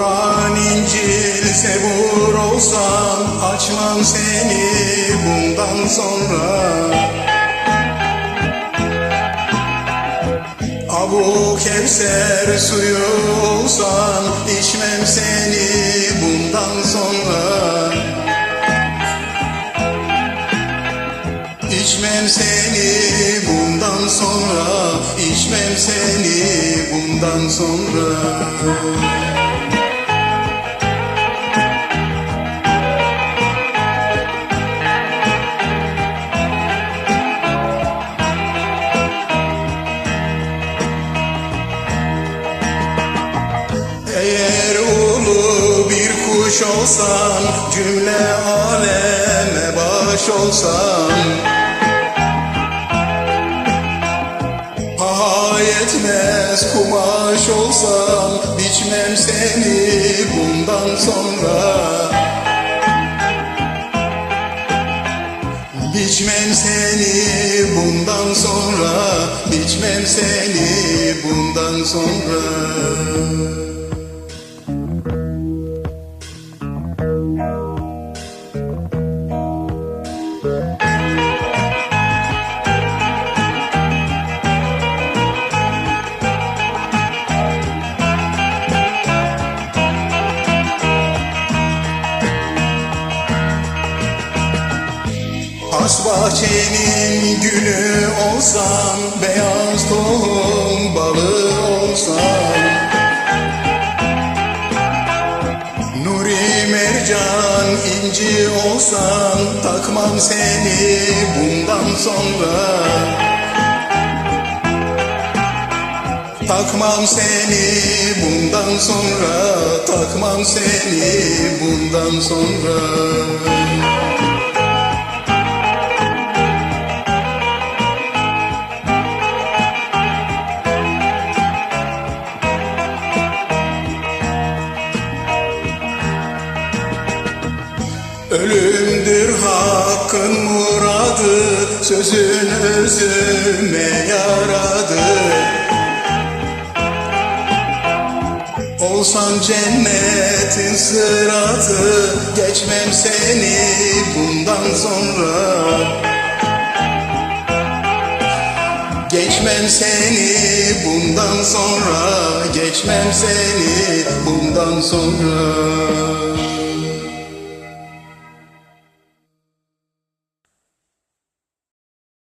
Kur'an, İncil, Zebur olsam Açmam seni bundan sonra. Abu Kevser suyu olsan içmem seni bundan sonra. İçmem seni bundan sonra içmem seni bundan sonra Eğer ulu bir kuş olsan Cümle aleme baş olsan. Paha yetmez kumaş olsan Biçmem seni bundan sonra. Biçmem seni bundan sonra Biçmem seni bundan sonra Has bahçenin gülü olsan Beyaz tohum balı olsan. Nuri mercan inci olsan Takmam seni bundan sonra. Takmam seni bundan sonra Takmam seni bundan sonra Ölümdür hakkın muradı Sözün özüme yaradı. Olsan cennetin sıratı Geçmem seni bundan sonra. Geçmem seni bundan sonra Geçmem seni bundan sonra